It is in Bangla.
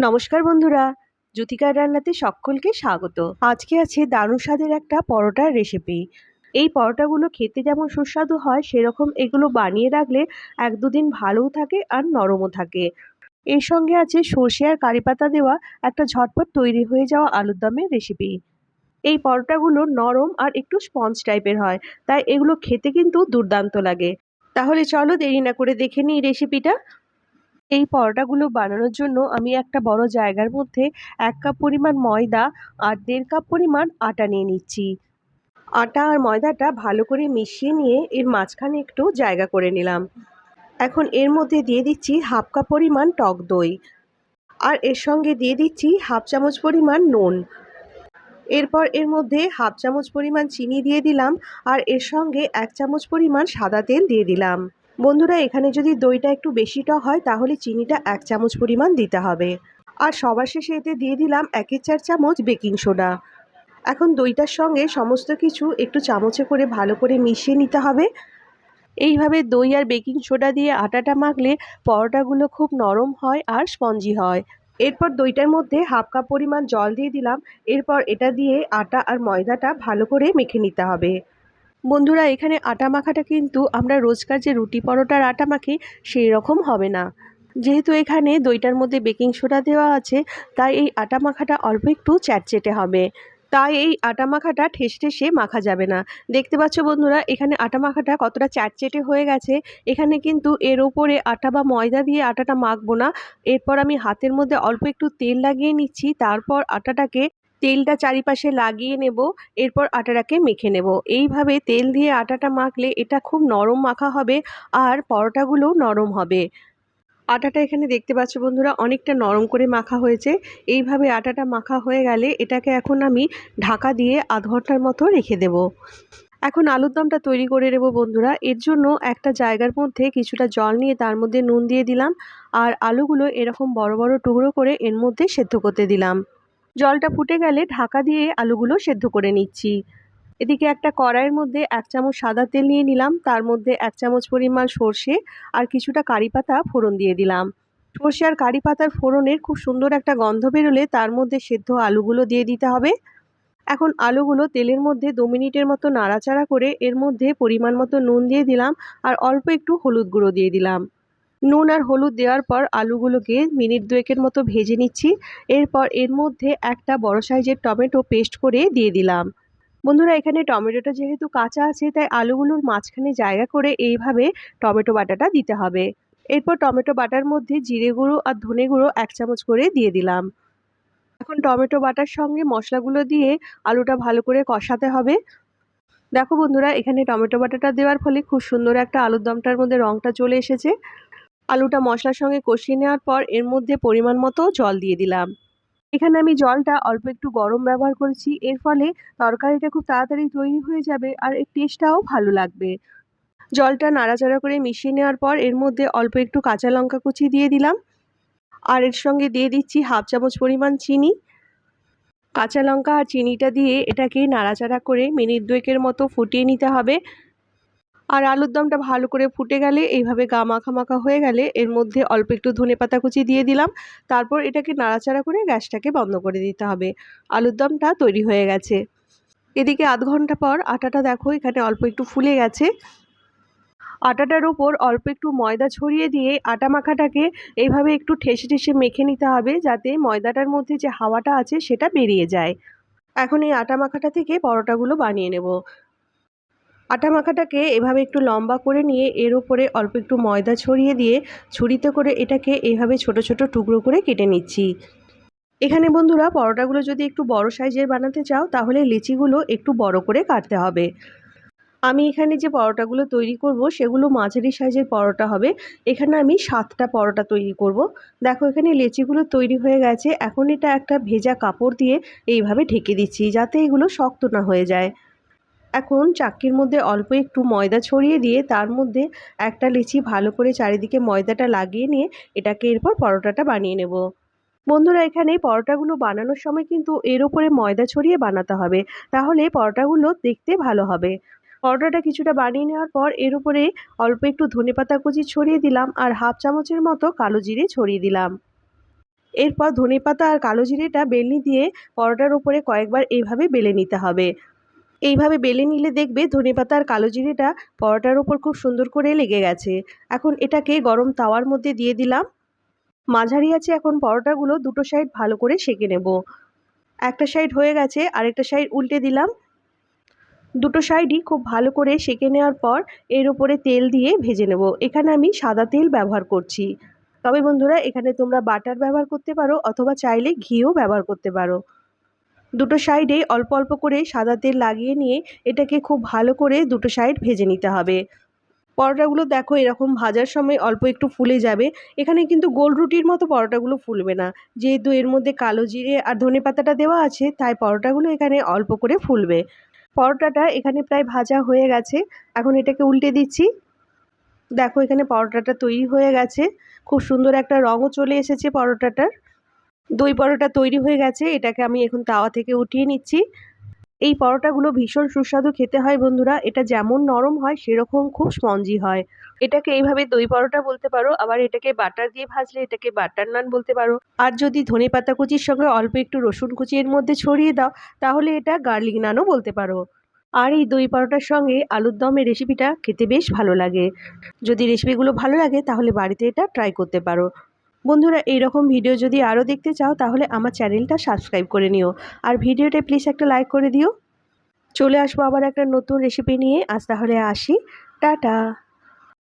নমস্কার বন্ধুরা, জ্যোতিকার রান্নাতে সকলকে স্বাগত। আজকে আছে দারুণ স্বাদের একটা পরোটার রেসিপি এই পরোটাগুলো খেতে যেমন সুস্বাদু হয়, সেরকম এগুলো বানিয়ে রাখলে এক দুদিন ভালোও থাকে আর নরমও থাকে। এর সঙ্গে আছে সর্ষে আর কারি পাতা দেওয়া একটা ঝটপট তৈরি হয়ে যাওয়া আলুর দমের রেসিপি এই পরোটাগুলো নরম আর একটু স্পঞ্জ টাইপের হয়, তাই এগুলো খেতে কিন্তু দুর্দান্ত লাগে। তাহলে চলো দেরি না করে দেখে নিই রেসিপিটা এই পরোটাগুলো বানানোর জন্য আমি একটা বড় জায়গার মধ্যে এক কাপ পরিমাণ ময়দা আর দেড় কাপ পরিমাণ আটা নিয়ে নিচ্ছি। আটা আর ময়দাটা ভালো করে মিশিয়ে নিয়ে এর মাঝখানে একটু জায়গা করে নিলাম। এখন এর মধ্যে দিয়ে দিচ্ছি হাফ কাপ পরিমাণ টক দই আর এর সঙ্গে দিয়ে দিচ্ছি হাফ চামচ পরিমাণ নুন। এরপর এর মধ্যে হাফ চামচ পরিমাণ চিনি দিয়ে দিলাম আর এর সঙ্গে এক চামচ পরিমাণ সাদা তেল দিয়ে দিলাম। বন্ধুরা, এখানে যদি দইটা একটু বেশিটা হয়, তাহলে চিনিটা এক চামচ পরিমাণ দিতে হবে। আর সবার শেষে এতে দিয়ে দিলাম একের চার চামচ বেকিং সোডা। এখন দইটার সঙ্গে সমস্ত কিছু একটু চামচে করে ভালো করে মিশিয়ে নিতে হবে। এইভাবে দই আর বেকিং সোডা দিয়ে আটাটা মাখলে পরোটাগুলো খুব নরম হয় আর স্পঞ্জি হয়। এরপর দইটার মধ্যে হাফ কাপ পরিমাণ জল দিয়ে দিলাম। এরপর এটা দিয়ে আটা আর ময়দাটা ভালো করে মেখে নিতে হবে। বন্ধুরা, এখানে আটা মাখাটা কিন্তু আমরা রোজকার যে রুটি পরোটার আটা মাখি সেই রকম হবে না। যেহেতু এখানে দইটার মধ্যে বেকিং সোডা দেওয়া আছে, তাই এই আটা মাখাটা অল্প একটু চ্যাটচেটে হবে। তাই এই আটা মাখাটা ঠেসে ঠেসে মাখা যাবে না। দেখতে পাচ্ছ বন্ধুরা, এখানে আটা মাখাটা কতটা চ্যাটচেটে হয়ে গেছে। এখানে কিন্তু এর ওপরে আটা বা ময়দা দিয়ে আটাটা মাখবো না। এরপর আমি হাতের মধ্যে অল্প একটু তেল লাগিয়ে নিচ্ছি। তারপর আটাটাকে তেলটা চারিপাশে লাগিয়ে নেব, এরপর আটাটাকে মেখে নেব। এইভাবে তেল দিয়ে আটাটা মাখলে এটা খুব নরম মাখা হবে আর পরোটাগুলোও নরম হবে। আটাটা এখানে দেখতে পাচ্ছ বন্ধুরা, অনেকটা নরম করে মাখা হয়েছে। এইভাবে আটাটা মাখা হয়ে গেলে এটাকে এখন আমি ঢাকা দিয়ে আধ ঘণ্টার মতো রেখে দেব। এখন আলুর দমটা তৈরি করে নেব বন্ধুরা। এর জন্য একটা জায়গার মধ্যে কিছুটা জল নিয়ে তার মধ্যে নুন দিয়ে দিলাম আর আলুগুলো এরকম বড় বড় টুকরো করে এর মধ্যে সেদ্ধ করতে দিলাম। জলটা ফুটে গেলে ঢাকা দিয়ে আলুগুলো সেদ্ধ করে নিচ্ছি। এদিকে একটা কড়াইয়ের মধ্যে এক চামচ সাদা তেল নিয়ে নিলাম, তার মধ্যে এক চামচ পরিমাণ সর্ষে আর কিছুটা কারি পাতা ফোড়ন দিয়ে দিলাম। সর্ষে আর কারি পাতার ফোড়নের খুব সুন্দর একটা গন্ধ বেরোলে তার মধ্যে সেদ্ধ আলুগুলো দিয়ে দিতে হবে। এখন আলুগুলো তেলের মধ্যে দু মিনিটের মতো নাড়াচাড়া করে এর মধ্যে পরিমাণ মতো নুন দিয়ে দিলাম আর অল্প একটু হলুদ গুঁড়ো দিয়ে দিলাম। নুন আর হলুদ দেওয়ার পর আলুগুলোকে মিনিট দুয়েকের মতো ভেজে নিচ্ছি। এরপর এর মধ্যে একটা বড় সাইজের টমেটো পেস্ট করে দিয়ে দিলাম। বন্ধুরা, এখানে টমেটোটা যেহেতু কাঁচা আছে, তাই আলুগুলোর মাঝখানে জায়গা করে এইভাবে টমেটো বাটাটা দিতে হবে। এরপর টমেটো বাটার মধ্যে জিরে গুঁড়ো আর ধনে গুঁড়ো এক চামচ করে দিয়ে দিলাম। এখন টমেটো বাটার সঙ্গে মশলাগুলো দিয়ে আলুটা ভালো করে কষাতে হবে। দেখো বন্ধুরা, এখানে টমেটো বাটাটা দেওয়ার ফলে খুব সুন্দর একটা আলুর দমটার মধ্যে রঙটা চলে এসেছে। আলুটা মশলার সঙ্গে কষিয়ে নেওয়ার পর এর মধ্যে পরিমাণ মতো জল দিয়ে দিলাম। এখানে আমি জলটা অল্প একটু গরম ব্যবহার করেছি, এর ফলে তরকারিটা খুব তাড়াতাড়ি তৈরি হয়ে যাবে আর এর টেস্টটাও ভালো লাগবে। জলটা নাড়াচাড়া করে মিশিয়ে নেওয়ার পর এর মধ্যে অল্প একটু কাঁচা লঙ্কা কুচি দিয়ে দিলাম। আর এর সঙ্গে দিয়ে দিচ্ছি হাফ চামচ পরিমাণ চিনি। কাঁচা লঙ্কা আর চিনিটা দিয়ে এটাকে নাড়াচাড়া করে মিনিট দুয়েকের মতো ফুটিয়ে নিতে হবে। আর আলুর দমটা ভালো করে ফুটে গেলে, এইভাবে গা মাখা মাখা হয়ে গেলে এর মধ্যে অল্প একটু ধনে পাতা কুচি দিয়ে দিলাম। তারপর এটাকে নাড়াচাড়া করে গ্যাসটাকে বন্ধ করে দিতে হবে। আলুর দমটা তৈরি হয়ে গেছে। এদিকে আধ ঘণ্টা পর আটাটা দেখো এখানে অল্প একটু ফুলে গেছে। আটাটার ওপর অল্প একটু ময়দা ছড়িয়ে দিয়ে আটা মাখাটাকে এইভাবে একটু ঠেসে ঠেসে মেখে নিতে হবে যাতে ময়দাটার মধ্যে যে হাওয়াটা আছে সেটা বেরিয়ে যায়। এখন এই আটা মাখাটা থেকে পরোটাগুলো বানিয়ে নেব। আটা মাখাটাকে এভাবে একটু লম্বা করে নিয়ে এর উপরে অল্প একটু ময়দা ছড়িয়ে দিয়ে ছুরিতে করে এটাকে এভাবে ছোট ছোট টুকরো করে কেটে নিচ্ছি। এখানে বন্ধুরা পরোটাগুলো যদি একটু বড় সাইজের বানাতে চাও, তাহলে লিচিগুলো একটু বড় করে কাটতে হবে। আমি এখানে যে পরোটাগুলো তৈরি করব, সেগুলো মাঝারি সাইজের পরোটা হবে। এখানে আমি সাতটা পরোটা তৈরি করব। দেখো এখানে লেচিগুলো তৈরি হয়ে গেছে। এখন এটা একটা ভেজা কাপড় দিয়ে এইভাবে ঢেকে দিচ্ছি, যাতে এগুলো শক্ত না হয়ে যায়। এখন চাক্কির মধ্যে অল্প একটু ময়দা ছড়িয়ে দিয়ে তার মধ্যে একটা লিচি ভালো করে চারিদিকে ময়দাটা লাগিয়ে নিয়ে এটাকে এরপর পরোটাটা বানিয়ে নেব। বন্ধুরা, এখানে পরোটাগুলো বানানোর সময় কিন্তু এর উপরে ময়দা ছড়িয়ে বানাতে হবে। তাহলে পরোটাগুলো দেখতে ভালো হবে। পরোটাটা কিছুটা বানিয়ে নেওয়ার পর এর উপরে অল্প একটু ধনেপাতা কুচি ছড়িয়ে দিলাম আর হাফ চামচের মতো কালো জিরে ছড়িয়ে দিলাম। এরপর ধনেপাতা আর কালো জিরেটা বেলনি দিয়ে পরোটার উপরে কয়েকবার এইভাবে বেলে নিতে হবে। এইভাবে বেলে নিলে দেখবে ধনেপাতা আর কালো জিরেটা পরোটার ওপর খুব সুন্দর করে লেগে গেছে। এখন এটাকে গরম তাওয়ার মধ্যে দিয়ে দিলাম। মাঝারি আছে এখন পরোটাগুলো, দুটো সাইড ভালো করে সেঁকে নেব। একটা সাইড হয়ে গেছে, আরেকটা সাইড উল্টে দিলাম। দুটো সাইডই খুব ভালো করে সেঁকে নেওয়ার পর এর উপরে তেল দিয়ে ভেজে নেব। এখানে আমি সাদা তেল ব্যবহার করছি। তবে বন্ধুরা, এখানে তোমরা বাটার ব্যবহার করতে পারো অথবা চাইলে ঘিও ব্যবহার করতে পারো। দুটো সাইডে অল্প অল্প করে সাদা তেল লাগিয়ে নিয়ে এটাকে খুব ভালো করে দুটো সাইড ভেজে নিতে হবে। পরোটাগুলো দেখো এরকম ভাজার সময় অল্প একটু ফুলে যাবে। এখানে কিন্তু গোল রুটির মতো পরোটাগুলো ফুলবে না। যেহেতু এর মধ্যে কালো জিরে আর ধনে পাতাটা দেওয়া আছে, তাই পরোটাগুলো এখানে অল্প করে ফুলবে। পরোটাটা এখানে প্রায় ভাজা হয়ে গেছে। এখন এটাকে উল্টে দিচ্ছি। দেখো এখানে পরোটাটা তৈরি হয়ে গেছে। খুব সুন্দর একটা রঙও চলে এসেছে পরোটাটার। দই পরোটা তৈরি হয়ে গেছে, এটাকে আমি এখন তাওয়া থেকে উঠিয়ে নিচ্ছি। এই পরোটাগুলো ভীষণ সুস্বাদু খেতে হয় বন্ধুরা, এটা যেমন নরম হয় সেরকম খুব স্পঞ্জি হয়। এটাকে এইভাবে দই পরোটা বলতে পারো, আবার এটাকে বাটার দিয়ে ভাজলে এটাকে বাটার নান বলতে পারো। আর যদি ধনে পাতা কুচির সঙ্গে অল্প একটু রসুন কুচি এর মধ্যে ছড়িয়ে দাও, তাহলে এটা গার্লিক নানও বলতে পারো। আর এই দই পরোটার সঙ্গে আলুর দমের রেসিপিটা খেতে বেশ ভালো লাগে। যদি রেসিপিগুলো ভালো লাগে, তাহলে বাড়িতে এটা ট্রাই করতে পারো। বন্ধুরা, এইরকম ভিডিও যদি আরও দেখতে চাও, তাহলে আমার চ্যানেলটা সাবস্ক্রাইব করে নিও। আর ভিডিওটা প্লিজ একটা লাইক করে দিও। চলে আসব আবার একটা নতুন রেসিপি নিয়ে। আজ তাহলে আসি। টাটা!